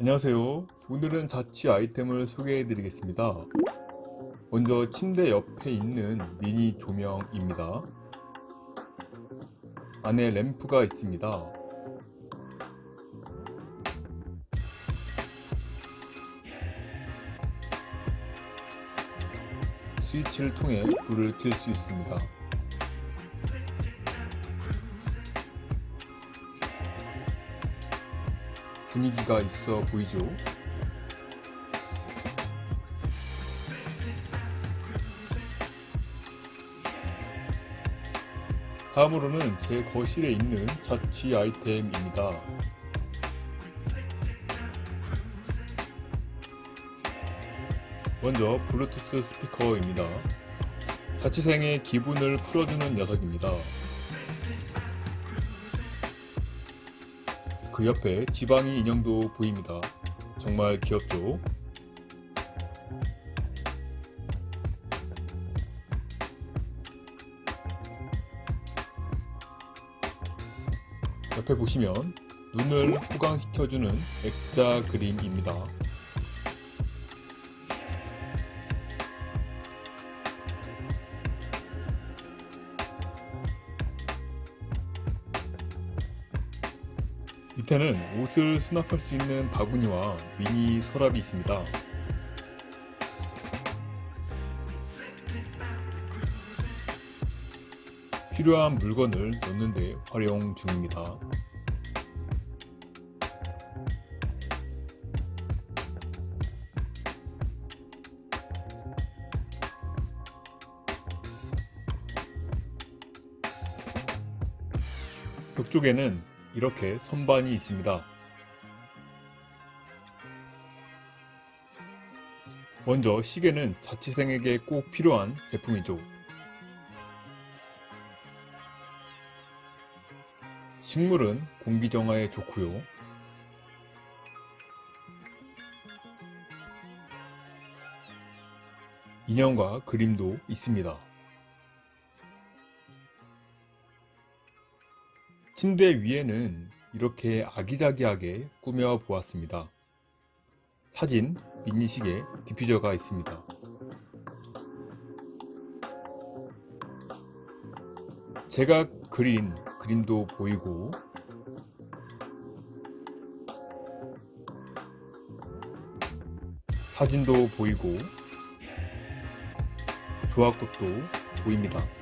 안녕하세요. 오늘은 자취 아이템을 소개해 드리겠습니다. 먼저 침대 옆에 있는 미니 조명입니다. 안에 램프가 있습니다. 스위치를 통해 불을 켤 수 있습니다. 분위기가 있어 보이죠? 다음으로는 제 거실에 있는 자취 아이템입니다. 먼저 블루투스 스피커입니다. 자취생의 기분을 풀어주는 녀석입니다. 그 옆에 지방이 인형도 보입니다. 정말 귀엽죠? 옆에 보시면 눈을 호강시켜주는 액자 그림입니다. 밑에는 옷을 수납할 수 있는 바구니와 미니 서랍이 있습니다. 필요한 물건을 넣는데 활용 중입니다. 벽 쪽에는 이렇게 선반이 있습니다. 먼저 시계는 자취생에게 꼭 필요한 제품이죠. 식물은 공기 정화에 좋고요. 인형과 그림도 있습니다. 침대 위에는 이렇게 아기자기하게 꾸며 보았습니다. 사진, 미니시계, 디퓨저가 있습니다. 제가 그린 그림도 보이고 사진도 보이고 조합것도 보입니다.